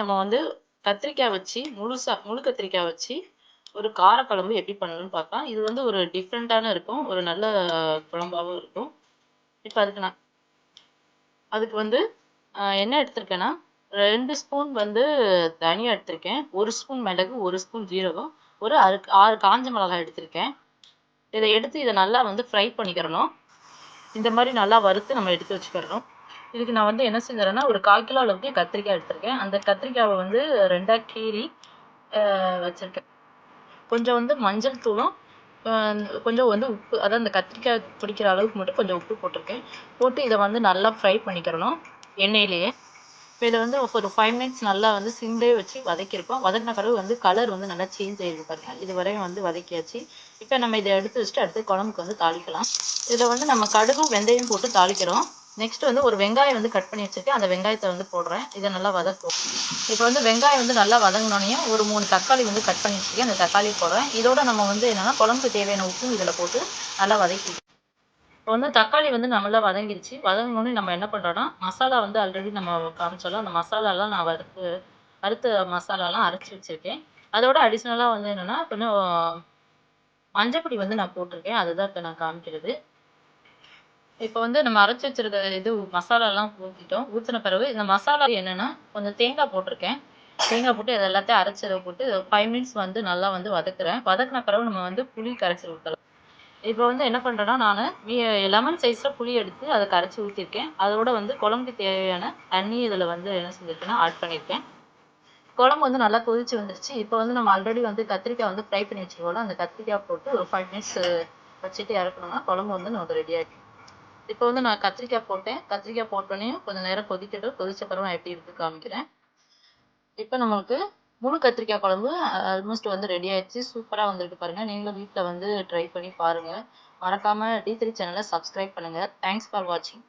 நம்ம வந்து கத்திரிக்காய் வச்சு முழுசா முழு கத்திரிக்காய் வச்சு ஒரு காரக்குழம்பு எப்படி பண்ணணும்னு பார்க்கலாம். இது வந்து ஒரு டிஃப்ரெண்ட்டான இருக்கும். ஒரு நல்ல குழம்பாகவும் இருக்கும். இப்போ அதுக்கு நான் அதுக்கு வந்து என்ன எடுத்திருக்கேன்னா ரெண்டு ஸ்பூன் வந்து தனியா எடுத்திருக்கேன். ஒரு ஸ்பூன் மிளகு ஒரு ஸ்பூன் ஜீரகம் ஒரு ஆறு ஆறு காஞ்ச மிளகாய் எடுத்திருக்கேன். இதை எடுத்து இதை நல்லா வந்து ஃப்ரை பண்ணிக்கிறணும். இந்த மாதிரி நல்லா வறுத்து நம்ம எடுத்து வச்சுக்கிறணும். இதுக்கு நான் வந்து என்ன செஞ்சேன்னா ஒரு கால் கிலோ அளவுக்கு கத்திரிக்காய் எடுத்திருக்கேன். அந்த கத்திரிக்காவை வந்து ரெண்டாக கீறி வச்சுருக்கேன். கொஞ்சம் வந்து மஞ்சள் தூளும் கொஞ்சம் வந்து உப்பு அதாவது அந்த கத்திரிக்காய் பிடிக்கிற அளவுக்கு மட்டும் கொஞ்சம் உப்பு போட்டிருக்கேன். போட்டு இதை வந்து நல்லா ஃப்ரை பண்ணிக்கிறணும் எண்ணெயிலேயே. இப்போ இதை வந்து ஒரு ஃபைவ் மினிட்ஸ் நல்லா வந்து சிம்லேயே வச்சு வதக்கியிருக்கோம். வதக்கின பிறகு வந்து கலர் வந்து நல்லா சேஞ்ச் ஆயிருக்கு பாருங்க. இது வரையும் வந்து வதக்கியாச்சு. இப்போ நம்ம இதை எடுத்து வச்சுட்டு அடுத்து குழம்புக்கு வந்து தாளிக்கலாம். இதில் வந்து நம்ம கடுகும் வெந்தயம் போட்டு தாளிக்கிறோம். நெக்ஸ்ட் வந்து ஒரு வெங்காயம் வந்து கட் பண்ணி வச்சிருக்கேன். அந்த வெங்காயத்தை வந்து போடுறேன். இதை நல்லா வதக்கும் இப்போ வந்து வெங்காயம் வந்து நல்லா வதங்கினோடனே ஒரு மூணு தக்காளி வந்து கட் பண்ணி வச்சிருக்கேன். அந்த தக்காளி போடுறேன். இதோட நம்ம வந்து என்னன்னா குழம்புக்கு தேவையான உப்பும் இதில் போட்டு நல்லா வதக்கி இப்போ வந்து தக்காளி வந்து நல்லா வதங்கிருச்சு. வதங்கினோடனே நம்ம என்ன பண்ணுறோன்னா மசாலா வந்து ஆல்ரெடி நம்ம காமிச்சோம்ல அந்த மசாலாலாம் நான் வறுத்து வறுத்த மசாலாலாம் அரைச்சி வச்சிருக்கேன். அதோட அடிஷ்னலாக வந்து என்னென்னா கொஞ்சம் மஞ்சப்பொடி வந்து நான் போட்டிருக்கேன். அதுதான் இப்போ நான் காமிக்கிறது. இப்போ வந்து நம்ம அரைச்சி வச்சிருக்க இது மசாலாலாம் ஊற்றிட்டோம் ஊற்றின பிறகு இந்த மசாலா என்னன்னா கொஞ்சம் தேங்காய் போட்டிருக்கேன். தேங்காய் போட்டு இது எல்லாத்தையும் அரைச்சதை போட்டு ஃபைவ் மினிட்ஸ் வந்து நல்லா வந்து வதக்குறேன். வதக்கின பிறகு நம்ம வந்து புளி கரைச்சி ஊற்றலாம் இப்போ வந்து என்ன பண்ணுறேன்னா நான் லெமன் சைஸில் புளி எடுத்து அதை கரைச்சி ஊற்றிருக்கேன் அதோட வந்து குழம்புக்கு தேவையான தண்ணி இதில் வந்து என்ன செஞ்சுருக்கேன்னா ஆட் பண்ணியிருக்கேன் குழம்பு வந்து நல்லா கொதிச்சு வந்துருச்சு. இப்போ வந்து நம்ம ஆல்ரெடி வந்து கத்திரிக்காய் வந்து ஃப்ரை பண்ணி வச்சுருக்கோம் அந்த கத்திரிக்காய் போட்டு ஒரு ஃபைவ் மினிட்ஸ் வச்சுட்டு இறக்கணும்னா குழம்பு வந்து நமக்கு ரெடி ஆகிடும் இப்போ வந்து நான் கத்திரிக்காய் போட்டேன். கத்திரிக்காய் போட்டோன்னே கொஞ்சம் நேரம் கொதிக்கட்டும். கொதிச்ச பிறகு நான் எப்படி இருக்கு காமிக்கிறேன். இப்போ நம்மளுக்கு முழு கத்திரிக்காய் குழம்பு ஆல்மோஸ்ட் வந்து ரெடி ஆயிடுச்சு. சூப்பராக வந்திருக்கு பாருங்க. நீங்களும் வீட்டில் வந்து ட்ரை பண்ணி பாருங்க. மறக்காம டி த்ரீ சேனலை சப்ஸ்கிரைப் பண்ணுங்க. தேங்க்ஸ் ஃபார் வாட்சிங்